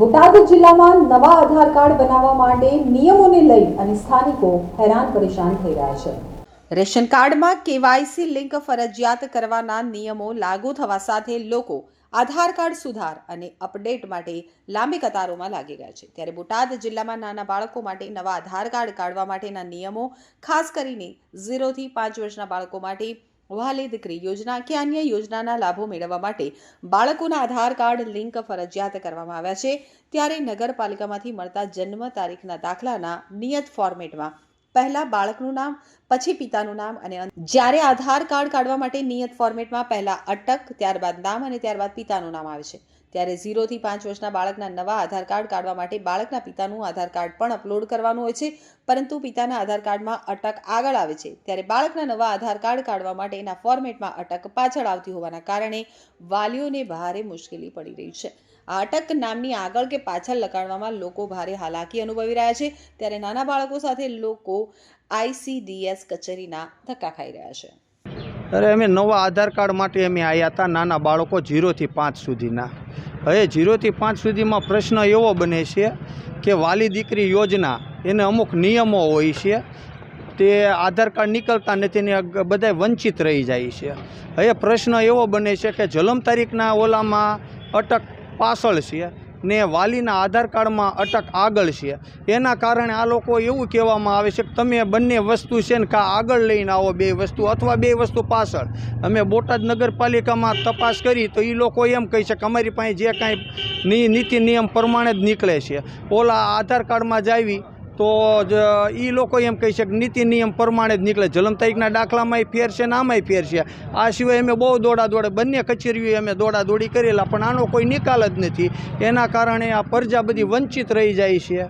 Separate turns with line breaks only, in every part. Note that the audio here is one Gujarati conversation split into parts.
બોટાદ જિલ્લામાં નવા આધાર કાર્ડ બનાવવા માટે નિયમોને લઈ અને સ્થાનિકો હેરાન પરેશાન થઈ રહ્યા છે. રેશન કાર્ડમાં કેવાયસી લિંક ફરજિયાત કરવાના નિયમો લાગુ થવા સાથે લોકો આધાર કાર્ડ સુધાર અને અપડેટ માટે લાંબી કતારોમાં લાગી ગયા છે. ત્યારે બોટાદ જિલ્લામાં નાના બાળકો માટે નવા આધાર કાર્ડ કાઢવા માટેના નિયમો ખાસ કરીને ઝીરોથી પાંચ વર્ષના બાળકો માટે વહાલી દીકરી યોજના કે અન્ય યોજનાના લાભો મેળવવા માટે બાળકોના આધાર કાર્ડ, લિંક ફરજિયાત કરવામાં આવ્યા છે. ત્યારે નગરપાલિકામાંથી મળતા જન્મ તારીખના દાખલાના નિયત ફોર્મેટમાં પહેલા બાળકનું નામ, પછી પિતાનું નામ અને જ્યારે આધાર કાર્ડ કાઢવા માટે નિયત ફોર્મેટમાં પહેલા અટક, ત્યારબાદ નામ અને ત્યારબાદ પિતાનું નામ આવે છે. ત્યારે ઝીરોથી પાંચ વર્ષના બાળકના નવા આધાર કાર્ડ કાઢવા માટે બાળકના પિતાનું આધાર કાર્ડ પણ અપલોડ કરવાનું હોય છે, પરંતુ પિતાના આધાર કાર્ડમાં અટક આગળ આવે છે. ત્યારે બાળકના નવા આધાર કાર્ડ કાઢવા માટેના ફોર્મેટમાં અટક પાછળ આવતી હોવાના કારણે વાલીઓને ભારે મુશ્કેલી પડી રહી છે. આ અટક નામની આગળ કે પાછળ લગાડવામાં લોકો ભારે હાલાકી અનુભવી રહ્યા છે. ત્યારે નાના બાળકો સાથે લોકો આઈસીડીએસ કચેરીના ધક્કા ખાઈ રહ્યા છે.
અરે, અમે નવા આધાર કાર્ડ માટે અમે આવ્યા હતા. નાના બાળકો જીરોથી પાંચ સુધીના. હવે જીરોથી પાંચ સુધીમાં પ્રશ્ન એવો બને છે કે વાલી દીકરી યોજના એને અમુક નિયમો હોય છે. તે આધાર કાર્ડ નીકળતા નથી ને બધા વંચિત રહી જાય છે. હવે પ્રશ્ન એવો બને છે કે જન્મ તારીખના ઓલામાં અટક પાછળ છે ને વાલીના આધાર કાર્ડમાં અટક આગળ છે એના કારણે આ લોકો એવું કહેવામાં આવે છે કે તમે બંને વસ્તુ છે ને કાં આગળ લઈને આવો બે વસ્તુ અથવા બે વસ્તુ પાછળ. અમે બોટાદ નગરપાલિકામાં તપાસ કરી તો એ લોકો એમ કહે છે કે અમારી પાસે જે કાંઈ નીતિ નિયમ પ્રમાણે જ નીકળે છે. ઓલા આધાર કાર્ડમાં જાવી તો જ એ લોકો એમ કહી છે કે નીતિ નિયમ પ્રમાણે જ નીકળે. જન્મ તારીખના દાખલામાંય ફેર છે ને આમાંય ફેર છે આ સિવાય અમે બહુ દોડા દોડે બંને કચેરીઓએ અમે દોડા દોડી કરેલા, પણ આનો કોઈ નિકાલ જ નથી. એના કારણે આ પ્રજા બધી વંચિત રહી જાય છે.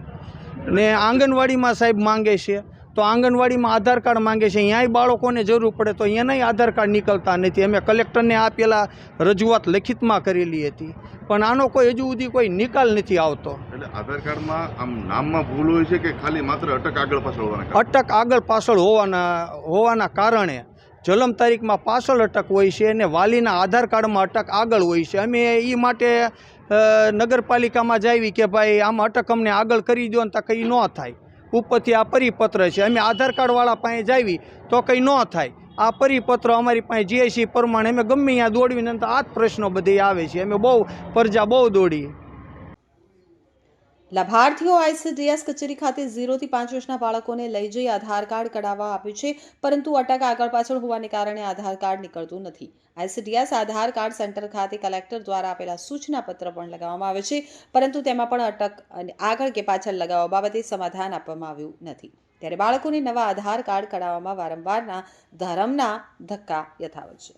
ને આંગણવાડીમાં સાહેબ માંગે છે. તો આંગણવાડીમાં આધાર કાર્ડ માંગે છે. અહીંયાય બાળકોને જરૂર પડે તો અહીંયાનાય આધાર કાર્ડ નીકળતા નથી. અમે કલેક્ટરને આ પહેલાં રજૂઆત લેખિતમાં કરેલી હતી. પણ આનો કોઈ હજુ સુધી કોઈ નિકાલ નથી આવતો.
એટલે આધાર કાર્ડમાં આમ નામમાં ભૂલ હોય છે કે ખાલી માત્ર અટક આગળ પાછળ હોવાના
અટક આગળ પાછળ હોવાના હોવાના કારણે જન્મ તારીખમાં પાછળ અટક હોય છે અને વાલીના આધાર કાર્ડમાં અટક આગળ હોય છે. અમે એ માટે નગરપાલિકામાં જાવી કે ભાઈ આમ અટક અમને આગળ કરી દો ને તો કંઈ ન થાય. ઉપરથી આ પરિપત્ર છે. અમે આધાર કાર્ડવાળા પાસે જાવી તો કંઈ ન થાય. આ પરિપત્ર અમારી પાસે જીઆઈસી પ્રમાણે અમે ગમે ત્યાં દોડવીને તો આ જ પ્રશ્નો બધી આવે છે. અમે બહુ પ્રજા બહુ દોડી
લાભાર્થીઓ આઈસીડીએસ કચેરી ખાતે ઝીરોથી પાંચ વર્ષના બાળકોને લઈ જઈ આધાર કાર્ડ કઢાવવા આપ્યું છે, પરંતુ અટક આગળ પાછળ હોવાને કારણે આધાર કાર્ડ નીકળતું નથી. આઈસીડીએસ આધાર કાર્ડ સેન્ટર ખાતે કલેક્ટર દ્વારા આપેલા સૂચના પત્ર પણ લગાવવામાં આવે છે, પરંતુ તેમાં પણ અટક અને આગળ કે પાછળ લગાવવા બાબતે સમાધાન આપવામાં આવ્યું નથી. ત્યારે બાળકોને નવા આધાર કાર્ડ કઢાવવામાં વારંવારના ધરમના ધક્કા યથાવત છે.